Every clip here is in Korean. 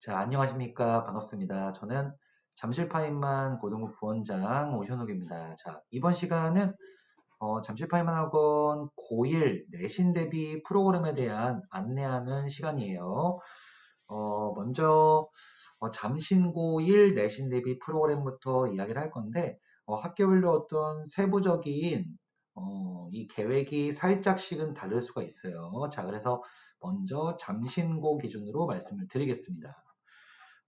자, 안녕하십니까. 반갑습니다. 저는 잠실파인만 고등부 부원장 오현욱입니다. 자, 이번 시간은 어, 잠실파인만 학원 고1 내신 대비 프로그램에 대한 안내하는 시간이에요. 어, 먼저 어, 잠신고 1 내신 대비 프로그램부터 이야기를 할 건데 어, 학교별로 어떤 세부적인 어, 이 계획이 살짝씩은 다를 수가 있어요. 자, 그래서 먼저 잠신고 기준으로 말씀을 드리겠습니다.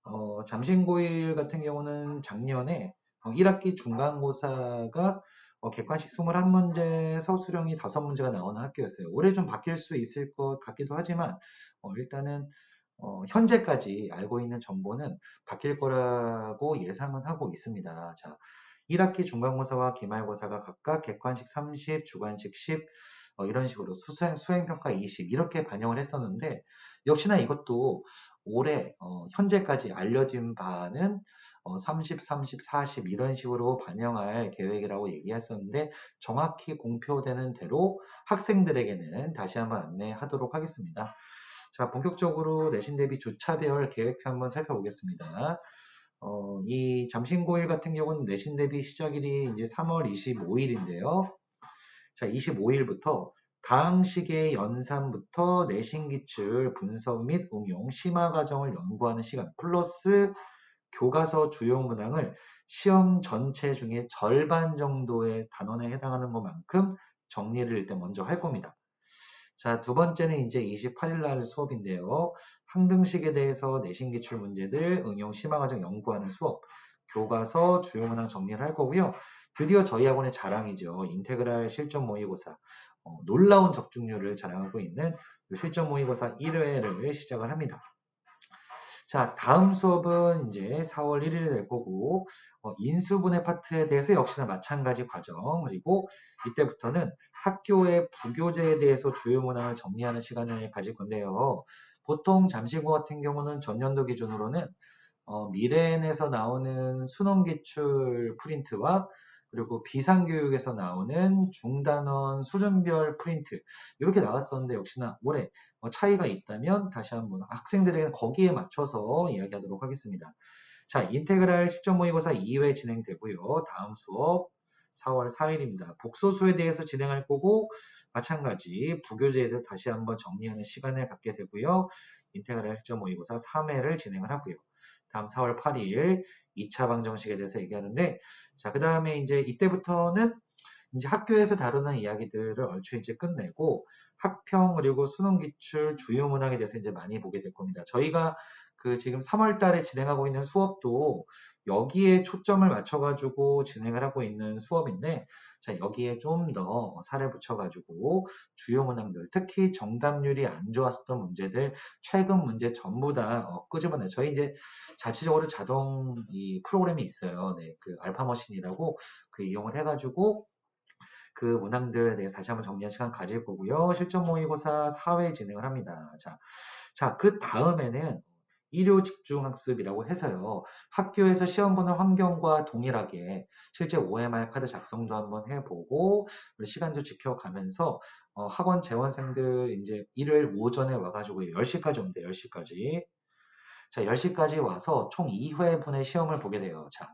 어, 잠신고1 같은 경우는 작년에 1학기 중간고사가 어, 객관식 21문제 서술형이 5문제가 나오는 학교였어요. 올해 좀 바뀔 수 있을 것 같기도 하지만 어, 일단은 어, 현재까지 알고 있는 정보는 바뀔 거라고 예상은 하고 있습니다. 자, 1학기 중간고사와 기말고사가 각각 객관식 30, 주관식 10, 어, 이런 식으로 수행, 수행평가 20 이렇게 반영을 했었는데 역시나 이것도 올해 어, 현재까지 알려진 바는 어, 30, 30, 40 이런 식으로 반영할 계획이라고 얘기했었는데 정확히 공표되는 대로 학생들에게는 다시 한번 안내하도록 하겠습니다. 자, 본격적으로 내신 대비 주차별 계획표 한번 살펴보겠습니다. 어, 이 잠신고일 같은 경우는 내신 대비 시작일이 이제 3월 25일인데요. 자, 25일부터 시기의 연산부터 내신 기출 분석 및 응용 심화 과정을 연구하는 시간 플러스 교과서 주요 문항을 시험 전체 중에 절반 정도의 단원에 해당하는 것만큼 정리를 일단 먼저 할 겁니다. 자, 두 번째는 이제 28일 날 수업인데요. 항등식에 대해서 내신 기출 문제들 응용 심화 과정 연구하는 수업 교과서 주요 문항 정리를 할 거고요. 드디어 저희 학원의 자랑이죠. 인테그랄 실전 모의고사 어, 놀라운 적중률을 자랑하고 있는 실전 모의고사 1회를 시작을 합니다. 자, 다음 수업은 이제 4월 1일에 될 거고, 어, 인수분해 파트에 대해서 역시나 마찬가지 과정, 그리고 이때부터는 학교의 부교재에 대해서 주요 문항을 정리하는 시간을 가질 건데요. 보통 잠시고 같은 경우는 전년도 기준으로는 어, 미래엔에서 나오는 수능 기출 프린트와 그리고 비상교육에서 나오는 중단원 수준별 프린트 이렇게 나왔었는데 역시나 올해 뭐 차이가 있다면 다시 한번 학생들에게 거기에 맞춰서 이야기하도록 하겠습니다. 자, 인테그랄 실전 모의고사 2회 진행되고요. 다음 수업 4월 4일입니다. 복소수에 대해서 진행할 거고 마찬가지 부교재에 대해서 다시 한번 정리하는 시간을 갖게 되고요. 인테그랄 실전 모의고사 3회를 진행을 하고요. 다음 4월 8일 2차 방정식에 대해서 얘기하는데 자, 그 다음에 이제 이때부터는 이제 학교에서 다루는 이야기들을 얼추 이제 끝내고 학평 그리고 수능 기출 주요 문항에 대해서 이제 많이 보게 될 겁니다. 저희가 그 지금 3월 달에 진행하고 있는 수업도 여기에 초점을 맞춰가지고 진행을 하고 있는 수업인데 자, 여기에 좀 더 살을 붙여가지고 주요 문항들, 특히 정답률이 안 좋았었던 문제들, 최근 문제 전부 다 어, 끄집어내. 저희 이제 자체적으로 자동 이 프로그램이 있어요. 네, 그 알파머신이라고 그 이용을 해가지고 그 문항들에 대해서 다시 한번 정리한 시간 가질 거고요. 실전 모의고사 4회 진행을 합니다. 자, 자, 그 다음에는 일요 집중 학습이라고 해서요. 학교에서 시험 보는 환경과 동일하게 실제 OMR 카드 작성도 한번 해보고 시간도 지켜가면서 어, 학원 재원생들 이제 일요일 오전에 와가지고 10시까지 옵니다. 10시까지. 자, 10시까지 와서 총 2회분의 시험을 보게 돼요. 자,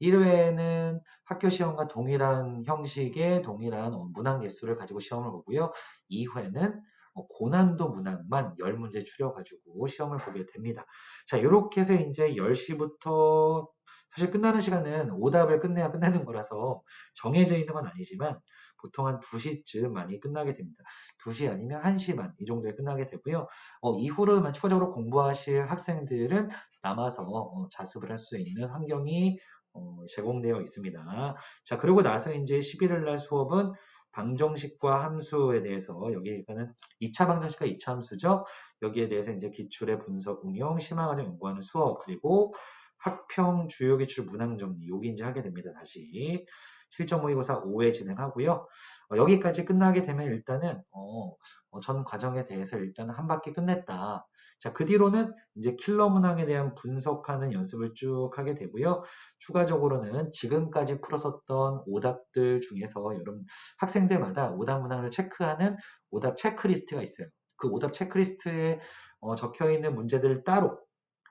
1회는 학교 시험과 동일한 형식의 동일한 문항 개수를 가지고 시험을 보고요. 2회는 어, 고난도 문항만 10문제 추려가지고 시험을 보게 됩니다. 자, 이렇게 해서 이제 10시부터 사실 끝나는 시간은 오답을 끝내야 끝나는 거라서 정해져 있는 건 아니지만 보통 한 2시쯤 많이 끝나게 됩니다. 2시 아니면 1시 반 이 정도에 끝나게 되고요. 어, 이후로만 추가적으로 공부하실 학생들은 남아서 어, 자습을 할 수 있는 환경이 어, 제공되어 있습니다. 자, 그리고 나서 이제 11일 날 수업은 방정식과 함수에 대해서 여기는 2차 방정식과 2차 함수죠. 여기에 대해서 이제 기출의 분석 응용, 심화 과정 연구하는 수업 그리고 학평 주요 기출 문항 정리 여기 이제 하게 됩니다. 다시 실전 모의고사 5회 진행하고요. 어, 여기까지 끝나게 되면 일단은 어, 어, 전 과정에 대해서 일단 한 바퀴 끝냈다. 자, 그 뒤로는 이제 킬러 문항에 대한 분석하는 연습을 쭉 하게 되고요. 추가적으로는 지금까지 풀었었던 오답들 중에서 여러분 학생들마다 오답 문항을 체크하는 오답 체크리스트가 있어요. 그 오답 체크리스트에 어, 적혀 있는 문제들을 따로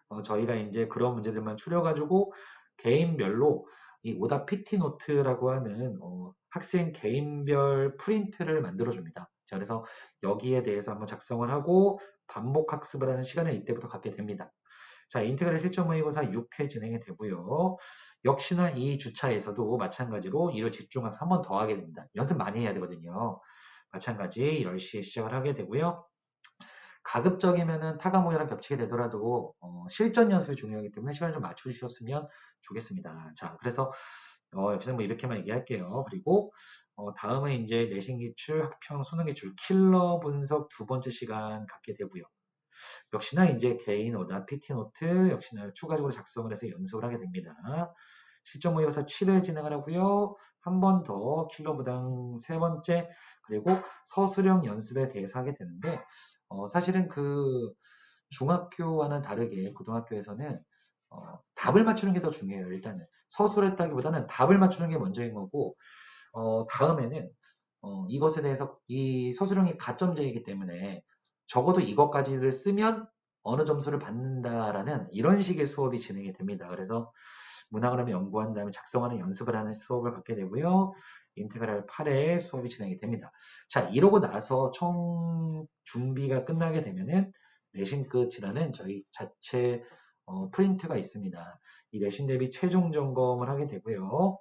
어, 저희가 이제 그런 문제들만 추려가지고 개인별로 이 오답 PT 노트라고 하는 어, 학생 개인별 프린트를 만들어 줍니다. 자, 그래서 여기에 대해서 한번 작성을 하고 반복 학습을 하는 시간을 이때부터 갖게 됩니다. 자, 인테그랄 실전 모의고사 6회 진행이 되고요. 역시나 이 주차에서도 마찬가지로 이로 집중해서 한 번 더 하게 됩니다. 연습 많이 해야 되거든요. 마찬가지 10시에 시작을 하게 되고요. 가급적이면은 타가목이랑 겹치게 되더라도 어, 실전 연습이 중요하기 때문에 시간을 좀 맞춰주셨으면 좋겠습니다. 자, 그래서 어, 역시 뭐 이렇게만 얘기할게요. 그리고 어, 다음은 이제 내신 기출, 학평, 수능 기출, 킬러 분석 두 번째 시간 갖게 되고요. 역시나 이제 개인 오답, PT 노트 역시나 추가적으로 작성을 해서 연습을 하게 됩니다. 실전 모의고사 7회 진행을 하고요. 한 번 더 킬러 부당 세 번째 그리고 서술형 연습에 대해서 하게 되는데 어, 사실은 그 중학교와는 다르게 고등학교에서는 어, 답을 맞추는 게 더 중요해요. 일단은 서술했다기보다는 답을 맞추는 게 먼저인 거고 어, 다음에는 어, 이것에 대해서 이 서술형이 가점제이기 때문에 적어도 이것까지를 쓰면 어느 점수를 받는다라는 이런 식의 수업이 진행이 됩니다. 그래서 문학을 연구한 다음에 작성하는 연습을 하는 수업을 갖게 되고요. 인테그랄 8회 수업이 진행이 됩니다. 자, 이러고 나서 총 준비가 끝나게 되면은 내신 끝이라는 저희 자체 어, 프린트가 있습니다. 이 내신 대비 최종 점검을 하게 되고요.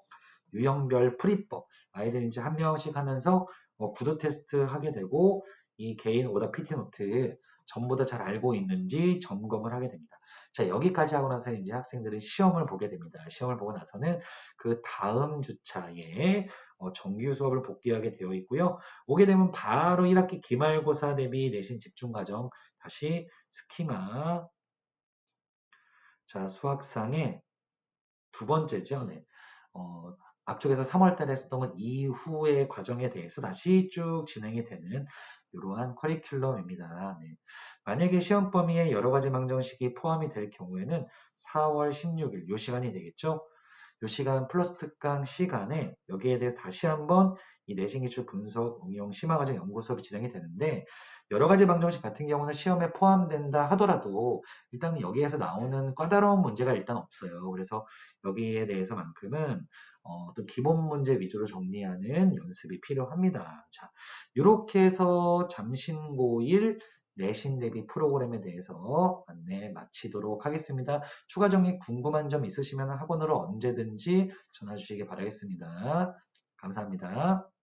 유형별 풀이법 아이들 이제 한 명씩 하면서 어, 구두 테스트 하게 되고 이 개인 오답 PT 노트 전부 다 잘 알고 있는지 점검을 하게 됩니다. 자, 여기까지 하고 나서 이제 학생들은 시험을 보게 됩니다. 시험을 보고 나서는 그 다음 주차에 어, 정규 수업을 복귀하게 되어 있고요. 오게 되면 바로 1학기 기말고사 대비 내신 집중 과정 다시 스키마 자, 수학상의 두 번째죠. 네. 어, 앞쪽에서 3월 달에 했었던 건 이후의 과정에 대해서 다시 쭉 진행이 되는 이러한 커리큘럼입니다. 네. 만약에 시험 범위에 여러 가지 방정식이 포함이 될 경우에는 4월 16일 이 시간이 되겠죠. 이 시간 플러스 특강 시간에 여기에 대해서 다시 한번 이 내신 기출 분석 응용 심화 과정 연구 수업이 진행이 되는데 여러 가지 방정식 같은 경우는 시험에 포함된다 하더라도 일단 여기에서 나오는 까다로운 문제가 일단 없어요. 그래서 여기에 대해서만큼은 어, 떤 기본 문제 위주로 정리하는 연습이 필요합니다. 자, 이렇게 해서 잠신고1 내신 대비 프로그램에 대해서 안내 마치도록 하겠습니다. 추가 정리 궁금한 점 있으시면 학원으로 언제든지 전화 주시기 바라겠습니다. 감사합니다.